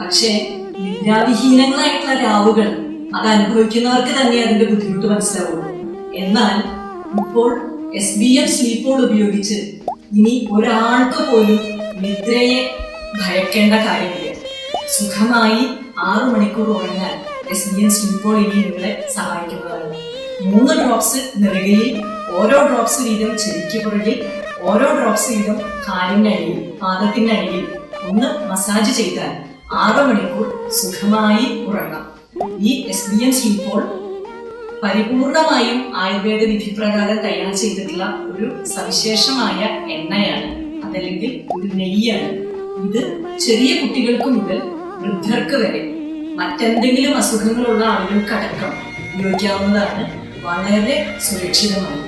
പക്ഷേ നിദ്രാവിഹീനങ്ങളായിട്ടുള്ള രാവുകൾ അത് അനുഭവിക്കുന്നവർക്ക് തന്നെ അതിന്റെ ബുദ്ധിമുട്ട് മനസ്സിലാവുള്ളൂ. എന്നാൽ ഇപ്പോൾ എസ് ബി എം സ്ലീപ്പോൾ ഉപയോഗിച്ച് ഇനി ഒരാൾക്ക് പോലും നിദ്രയെ ഭയക്കേണ്ട കാര്യമില്ല. സുഖമായി ആറു മണിക്കൂർ ഉറങ്ങാൻ എസ് ബി എം സ്ലീപ്പോൾ ഇനി നിങ്ങളെ സഹായിക്കുന്നതാണ്. മൂന്ന് ഡ്രോപ്സ് നിറകയിൽ ഓരോ ഡ്രോപ്സ് വീതം ചെവിക്ക് പുറകിൽ ഓരോ ഡ്രോപ്സ് വീതം കാലിന്റെ അടിയിൽ പാദത്തിന്റെ അടിയിൽ ഒന്ന് മസാജ് ചെയ്താൽ ആറ് മണിക്കൂർ സുഖമായി ഉറങ്ങാം. ഈ എസ് ബി എം സ്ലീപ്പോൾ പരിപൂർണമായും ആയുർവേദ വിധിപ്രകാരം തയ്യാർ ചെയ്തിട്ടുള്ള ഒരു സവിശേഷമായ എണ്ണയാണ് അതല്ലെങ്കിൽ ഒരു നെയ്യാണ്. ഇത് ചെറിയ കുട്ടികൾക്ക് മുതൽ വൃദ്ധർക്ക് വരെ മറ്റെന്തെങ്കിലും അസുഖങ്ങളുള്ള ആളുകൾക്കടക്കം ഉപയോഗിക്കാവുന്നതാണ് വളരെ സുരക്ഷിതമാണ്.